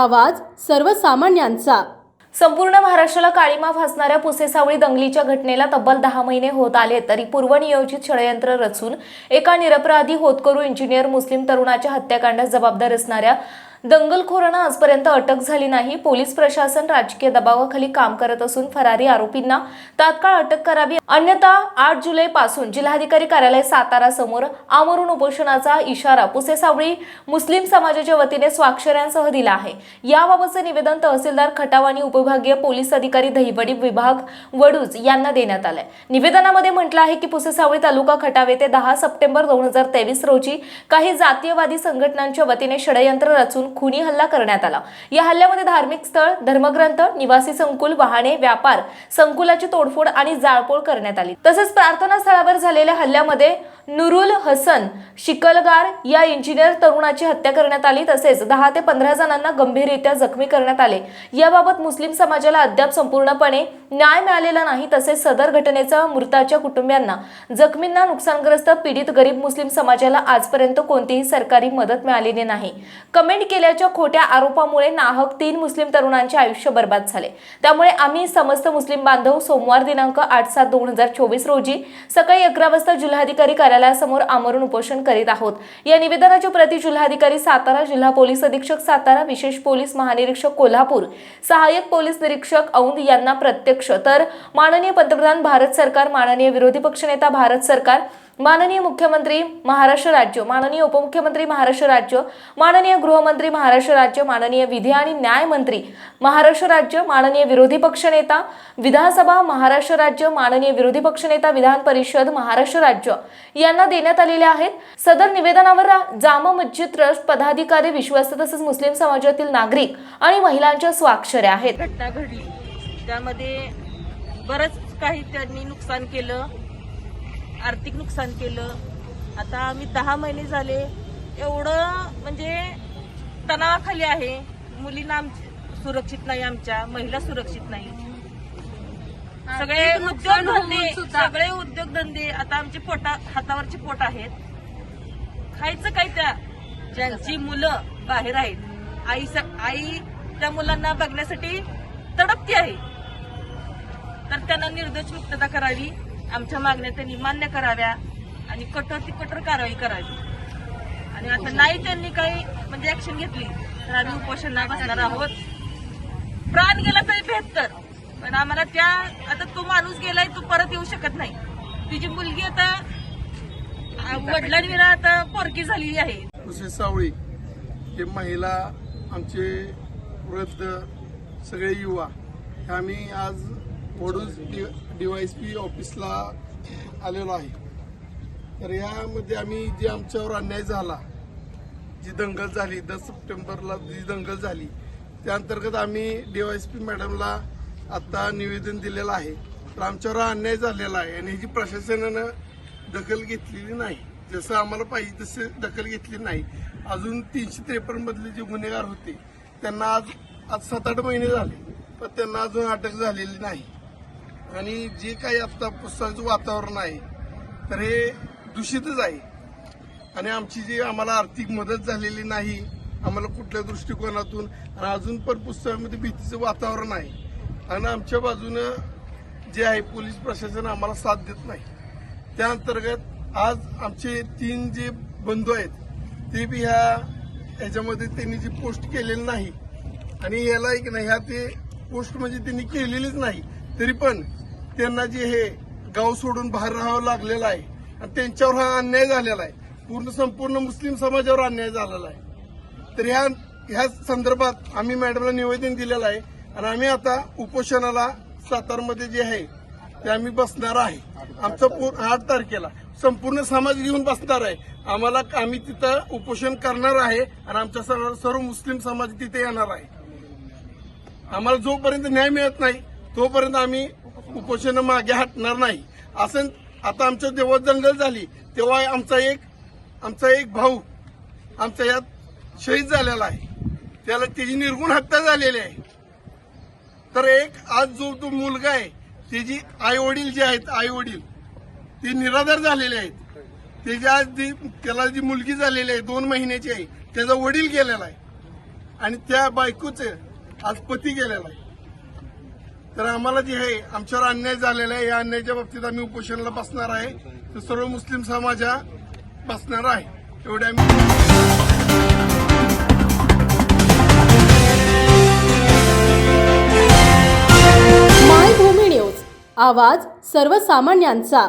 आवाज सर्वसामान्यांचा. संपूर्ण महाराष्ट्राला काळीमा फासणाऱ्या पुसेसावळी दंगलीच्या घटनेला तब्बल दहा महिने होत आले तरी पूर्वनियोजित षडयंत्र रचून एका निरपराधी होतकरू इंजिनियर मुस्लिम तरुणाच्या हत्याकांडास जबाबदार असणाऱ्या दंगलखोरांना आजपर्यंत अटक झाली नाही. पोलीस प्रशासन राजकीय दबावाखाली काम करत असून फरारी आरोपींना तात्काळ अटक करावी. अन्यथा आठ जुलै पासून जिल्हाधिकारी कार्यालय सातारा समोर आमरून उपोषणाचा इशारा पुसेसावळी मुस्लिम समाजाच्या वतीने स्वाक्षऱ्यांसह दिला आहे. याबाबतचे निवेदन तहसीलदार खटाव आणि उपविभागीय पोलीस अधिकारी दहिवडी विभाग वडूज यांना देण्यात आलंय. निवेदनामध्ये म्हटलं आहे की पुसेसावळी तालुका खटाव येथे दहा सप्टेंबर दोन हजार तेवीस रोजी काही जातीयवादी संघटनांच्या वतीने षडयंत्र रचून खुनी हल्ला करण्यात आला. या हल्ल्यामध्ये धार्मिक स्थळ धर्मग्रंथ निवासी संकुल वाहने व्यापार संकुलाची तोडफोड आणि जाळपोळ करण्यात आली. तसेच प्रार्थना स्थळावर झालेल्या हल्ल्यामध्ये नुरुल हसन शिकलगार या इंजिनियर तरुणाची हत्या करण्यात आली. तसेच दहा ते पंधरा जणांना गंभीररित्या जखमी करण्यात आले. याबाबत मुस्लिम समाजाला अद्याप संपूर्णपणे न्याय मिळालेला नाही. तसेच सदर घटनेचा मृताच्या कुटुंबियांना जखमींना नुकसानग्रस्त पीडित गरीब मुस्लिम समाजाला आजपर्यंत कोणतीही सरकारी मदत मिळालेली नाही. कमेंट केल्याच्या खोट्या आरोपामुळे नाहक तीन मुस्लिम तरुणांचे आयुष्य बर्बाद झाले. त्यामुळे आम्ही समस्त मुस्लिम बांधव सोमवार दिनांक आठ सात दोन हजार चोवीस रोजी सकाळी अकरा वाजता जिल्हाधिकारी कार्यालयासमोर आमरण उपोषण करीत आहोत. या निवेदनाची प्रति जिल्हाधिकारी सातारा जिल्हा पोलीस अधीक्षक सातारा विशेष पोलीस महानिरीक्षक कोल्हापूर सहाय्यक पोलीस निरीक्षक औंद यांना प्रत्यक्ष. तर माननीय पंतप्रधान भारत सरकार माननीय विरोधी पक्षनेता भारत सरकार माननीय मुख्यमंत्री महाराष्ट्र राज्य माननीय उपमुख्यमंत्री महाराष्ट्र राज्य माननीय गृहमंत्री महाराष्ट्र राज्य माननीय विधी आणि न्याय मंत्री महाराष्ट्र राज्य माननीय विरोधी पक्षनेता विधानसभा महाराष्ट्र राज्य माननीय विरोधी पक्षनेता विधान परिषद महाराष्ट्र राज्य यांना देण्यात आलेले आहेत. सदर निवेदनावर जामा मस्जिद ट्रस्ट पदाधिकारी विश्वस्त तसेच मुस्लिम समाजातील नागरिक आणि महिलांच्या स्वाक्षऱ्या आहेत. घटना घडली. त्यामध्ये बरंच काही त्यांनी नुकसान केलं. आर्थिक नुकसान केलं. आता आम्ही दहा महिने झाले. एवढं म्हणजे तणावाखाली आहे. मुलींना आम सुरक्षित नाही आमच्या. महिला सुरक्षित नाही. सगळे उद्योगधंदे सगळे उद्योगधंदे आता आमचे पोटा हातावरचे पोट आहेत. खायचं काय त्या? ज्यांची मुलं बाहेर आहेत. आई आई त्या मुलांना बघण्यासाठी तडपती आहे. तर त्यांना निर्दोष मुक्तता करावी. आमच्या मागण्या त्यांनी मान्य कराव्या आणि कठोर ती कठोर कारवाई करावी. आणि आता नाही त्यांनी काही म्हणजे ऍक्शन घेतली तर आम्ही उपोषणला बसणार आहोत. प्राण गेला तरी बेहत्तर पण आम्हाला त्या आता तो माणूस गेलाय तो परत येऊ शकत नाही. तिची मुलगी आता आ, वडिलांविना आता पोरकी झालेली आहे. कुसे सावळी हे महिला आमचे वृद्ध सगळे युवा आम्ही आज वडूज डीवायसपी ऑफिसला आलेलो आहे. तर यामध्ये आम्ही जे आमच्यावर अन्याय झाला जी दंगल झाली दस सप्टेंबरला जी दंगल झाली त्या अंतर्गत आम्ही डीवायसपी मॅडमला आता निवेदन दिलेलं आहे. तर आमच्यावर अन्याय झालेला आहे आणि जी प्रशासनानं दखल घेतलेली नाही. जसं आम्हाला पाहिजे तसे दखल घेतली नाही. अजून तीनशे त्रेपन्नमधले जे गुन्हेगार होते त्यांना आज आज सात आठ महिने झाले पण त्यांना अजून अटक झालेली नाही. आणि जे काही आता पुस्तकाचं वातावरण आहे तर हे दूषितच आहे. आणि आमची जी आम्हाला आर्थिक मदत झालेली नाही आम्हाला कुठल्या दृष्टिकोनातून आणि अजून पण पुस्तकामध्ये भीतीचं वातावरण आहे. आणि आमच्या बाजूनं जे आहे पोलीस प्रशासन आम्हाला साथ देत नाही. त्या अंतर्गत आज आमचे तीन जे बंधू आहेत ते बी ह्या याच्यामध्ये त्यांनी जी पोस्ट केलेली नाही आणि याला एक नाही ह्या ते पोस्ट म्हणजे त्यांनी केलेलीच नाही. तरी पण त्यांना जे हे गाव सोडून बाहेर राहावं लागलेलं आहे आणि त्यांच्यावर हा अन्याय झालेला आहे. पूर्ण संपूर्ण मुस्लिम समाजावर अन्याय झालेला आहे. तर ह्या ह्या संदर्भात आम्ही मॅडमला निवेदन दिलेलं आहे आणि आम्ही आता उपोषणाला सातारमध्ये जे आहे ते आम्ही बसणार आहे. आमचं आठ तारखेला संपूर्ण समाज घेऊन बसणार आहे. आम्हाला आम्ही तिथं उपोषण करणार आहे आणि आमच्या सर्व सर्व मुस्लिम समाज तिथे येणार आहे. आम्हाला जोपर्यंत न्याय मिळत नाही तोपर्यंत आम्ही उपोषण मागे हटणार नाही. असं आता आमचं जेव्हा दंगल झाली तेव्हा आमचा एक आमचा एक भाऊ आमचा यात शहीद झालेला आहे. त्याला त्याची निर्गुण हत्या झालेली आहे. तर एक आज जो तो मुलगा आहे त्याची आई वडील जे आहेत आई वडील ते निराधार झालेले आहेत. त्याची आज जी त्याला जी मुलगी झालेली आहे दोन महिन्याची आहे त्याचा वडील गेलेला आहे. आणि त्या बायकोचे आज पती गेलेला आहे. तर आम्हाला जे आहे आमच्यावर अन्याय झालेला आहे. या अन्यायाच्या बाबतीत आम्ही उपोषणाला बसणार आहे. तर सर्व मुस्लिम समाजा बसणार आहे. एवढे आम्ही आवाज सर्वसामान्यांचा.